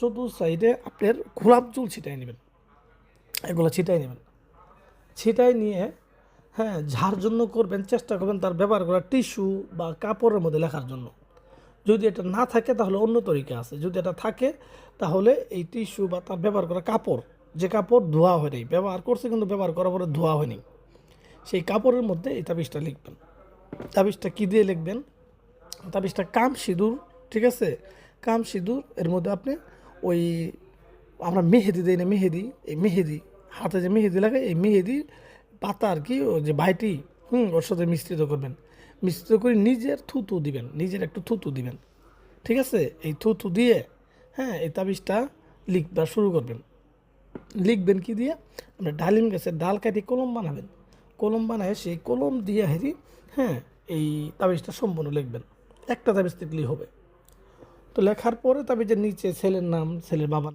চতুর্থ সাইডে আপনার গোলাপ জল ছিটাই নেবেন। এগুলো ছিটাই নেবেন। ছিটাই নিয়ে হ্যাঁ যার জন্য করবেন, চেষ্টা করবেন তার ব্যবহার করা টিস্যু বা কাপড়ের মধ্যে লেখার জন্য। যদি এটা না থাকে তাহলে অন্য তরিকা আছে। যদি এটা থাকে তাহলে এই টিস্যু বা তার ব্যবহার করা কাপড়, যে কাপড় ধোয়া হয়নি, ব্যবহার করছে কিন্তু ব্যবহার করার পরে ধোয়া হয়নি, সেই কাপড়ের মধ্যে এই তাবিজটা লিখবেন। তাবিজটা কী দিয়ে লিখবেন? তাবিজটা কাম সিঁদুর, ঠিক আছে? কাম সিঁদুর, এর মধ্যে আপনি ওই আমরা মেহেদি দিই না, মেহেদি, এই মেহেদি, হাতে যে মেহেদি লাগে, এই মেহেদি পাতা আর কি, ওই যে বাইটি হুম, ওর সাথে মিশ্রিত করবেন। মিশ্রিত করে নিজের থুতু দিবেন, নিজের একটু থুতু দিবেন। ঠিক আছে? এই থুতু দিয়ে হ্যাঁ এই তাবিজটা লিখবা শুরু করবেন। লিখবেন কি দিয়ে? আমরা ডালিম গাছের ডাল কাটি কলম বানাবেন। কলম বানায় সেই কলম দিয়ে হেরি হ্যাঁ এই তাবিজটা সম্পূর্ণ লিখবেন। একটা তাবিজ লিখলেই হবে। তো লেখার পরে তবে যে নিচে ছেলের নাম ছেলের বাবার